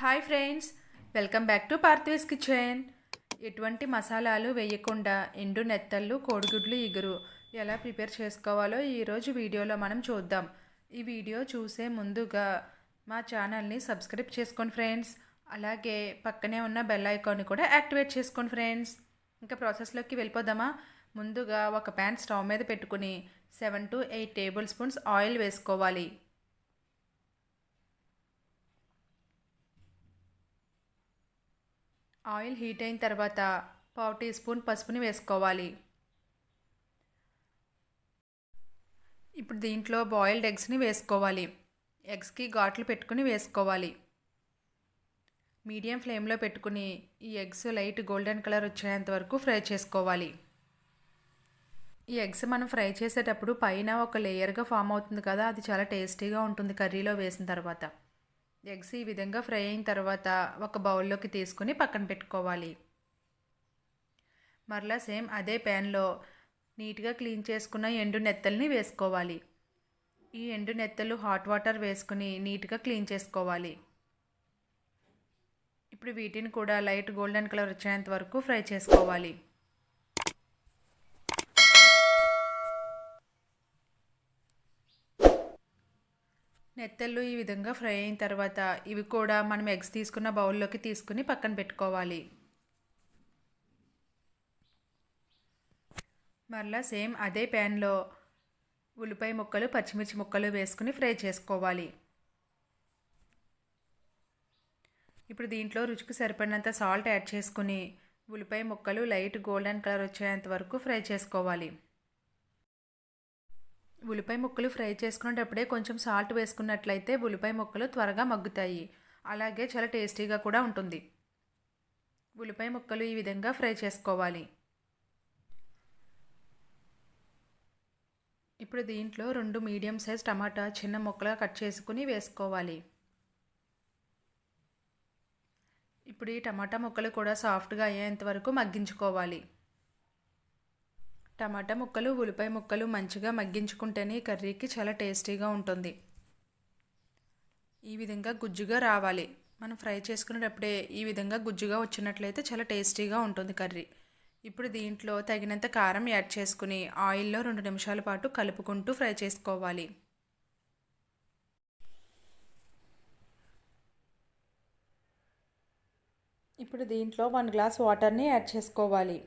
Hi friends welcome back to Parthiv's kitchen. ఎటువంటి మసాలాలు వేయకుండా ఎండు నెత్తళ్ళు కోడిగుడ్లు ఇగురు ఎలా ప్రిపేర్ చేసుకోవాలో ఈరోజు వీడియోలో మనం చూద్దాం. ఈ వీడియో చూసే ముందుగా మా ఛానల్ని సబ్స్క్రైబ్ చేసుకోండి ఫ్రెండ్స్. అలాగే పక్కనే ఉన్న బెల్ ఐకాన్ని కూడా యాక్టివేట్ చేసుకోండి ఫ్రెండ్స్. ఇంకా ప్రాసెస్లోకి వెళ్ళిపోదామా? ముందుగా ఒక ప్యాన్ స్టవ్ మీద పెట్టుకుని seven to eight tablespoons oil వేసుకోవాలి. ఆయిల్ హీట్ అయిన తర్వాత పావు టీ స్పూన్ పసుపుని వేసుకోవాలి. ఇప్పుడు దీంట్లో బాయిల్డ్ ఎగ్స్ని వేసుకోవాలి. ఎగ్స్కి ఘాట్లు పెట్టుకుని వేసుకోవాలి. మీడియం ఫ్లేమ్లో పెట్టుకుని ఈ ఎగ్స్ లైట్ గోల్డెన్ కలర్ వచ్చేంత వరకు ఫ్రై చేసుకోవాలి. ఈ ఎగ్స్ మనం ఫ్రై చేసేటప్పుడు పైన ఒక లేయర్గా ఫామ్ అవుతుంది కదా అది చాలా టేస్టీగా ఉంటుంది కర్రీలో వేసిన తర్వాత. ఎగ్స్ ఈ విధంగా ఫ్రై అయిన తర్వాత ఒక బౌల్లోకి తీసుకుని పక్కన పెట్టుకోవాలి. మరలా సేమ్ అదే ప్యాన్లో నీట్గా క్లీన్ చేసుకున్న ఎండు నెత్తల్ని వేసుకోవాలి. ఈ ఎండు నెత్తలు హాట్ వాటర్ వేసుకుని నీట్గా క్లీన్ చేసుకోవాలి. ఇప్పుడు వీటిని కూడా లైట్ గోల్డెన్ కలర్ వచ్చేంత వరకు ఫ్రై చేసుకోవాలి. నెత్తళ్ళు ఈ విధంగా ఫ్రై అయిన తర్వాత ఇవి కూడా మనం ఎగ్స్ తీసుకున్న బౌల్లోకి తీసుకుని పక్కన పెట్టుకోవాలి. మరలా సేమ్ అదే ప్యాన్లో ఉల్లిపాయ ముక్కలు పచ్చిమిర్చి ముక్కలు వేసుకుని ఫ్రై చేసుకోవాలి. ఇప్పుడు దీంట్లో రుచికి సరిపడినంత సాల్ట్ యాడ్ చేసుకుని ఉల్లిపాయ ముక్కలు లైట్ గోల్డెన్ కలర్ వచ్చేంత వరకు ఫ్రై చేసుకోవాలి. ఉల్లిపాయ ముక్కలు ఫ్రై చేసుకునేటప్పుడే కొంచెం సాల్ట్ వేసుకున్నట్లయితే ఉల్లిపాయ ముక్కలు త్వరగా మగ్గుతాయి. అలాగే చాలా టేస్టీగా కూడా ఉంటుంది. ఉల్లిపాయ ముక్కలు ఈ విధంగా ఫ్రై చేసుకోవాలి. ఇప్పుడు దీంట్లో రెండు మీడియం సైజ్ టమాటా చిన్న ముక్కలుగా కట్ చేసుకుని వేసుకోవాలి. ఇప్పుడు ఈ టమాటా ముక్కలు కూడా సాఫ్ట్గా అయ్యేంత వరకు మగ్గించుకోవాలి. టమాటా ముక్కలు ఉల్లిపాయ ముక్కలు మంచిగా మగ్గించుకుంటేనే కర్రీకి చాలా టేస్టీగా ఉంటుంది. ఈ విధంగా గుజ్జుగా రావాలి. మనం ఫ్రై చేసుకునేటప్పుడే ఈ విధంగా గుజ్జుగా వచ్చినట్లయితే చాలా టేస్టీగా ఉంటుంది కర్రీ. ఇప్పుడు దీంట్లో తగినంత కారం యాడ్ చేసుకుని ఆయిల్లో రెండు నిమిషాల పాటు కలుపుకుంటూ ఫ్రై చేసుకోవాలి. ఇప్పుడు దీంట్లో వన్ గ్లాస్ వాటర్ని యాడ్ చేసుకోవాలి.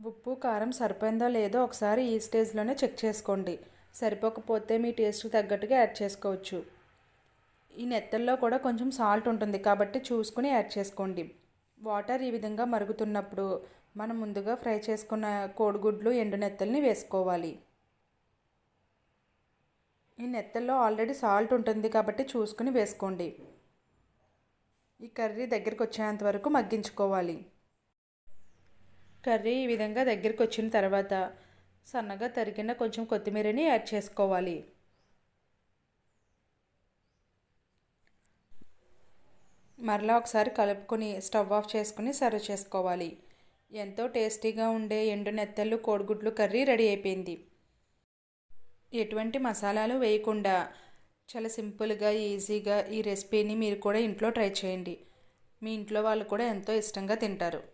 ఉప్పు కారం సరిపోయిందో లేదో ఒకసారి ఈ స్టేజ్లోనే చెక్ చేసుకోండి. సరిపోకపోతే మీ టేస్ట్కి తగ్గట్టుగా యాడ్ చేసుకోవచ్చు. ఈ నెత్తల్లో కూడా కొంచెం సాల్ట్ ఉంటుంది కాబట్టి చూసుకుని యాడ్ చేసుకోండి. వాటర్ ఈ విధంగా మరుగుతున్నప్పుడు మనం ముందుగా ఫ్రై చేసుకున్న కోడిగుడ్లు ఎండు నెత్తల్ని వేసుకోవాలి. ఈ నెత్తల్లో ఆల్రెడీ సాల్ట్ ఉంటుంది కాబట్టి చూసుకుని వేసుకోండి. ఈ కర్రీ దగ్గరికి వచ్చేంత వరకు మగ్గించుకోవాలి. కర్రీ ఈ విధంగా దగ్గరికి వచ్చిన తర్వాత సన్నగా తరిగిన కొంచెం కొత్తిమీరని యాడ్ చేసుకోవాలి. మరలా ఒకసారి కలుపుకొని స్టవ్ ఆఫ్ చేసుకుని సర్వ్ చేసుకోవాలి. ఎంతో టేస్టీగా ఉండే ఎండు నెత్తళ్ళు కోడిగుడ్లు కర్రీ రెడీ అయిపోయింది. ఎటువంటి మసాలాలు వేయకుండా చాలా సింపుల్గా ఈజీగా ఈ రెసిపీని మీరు కూడా ఇంట్లో ట్రై చేయండి. మీ ఇంట్లో వాళ్ళు కూడా ఎంతో ఇష్టంగా తింటారు.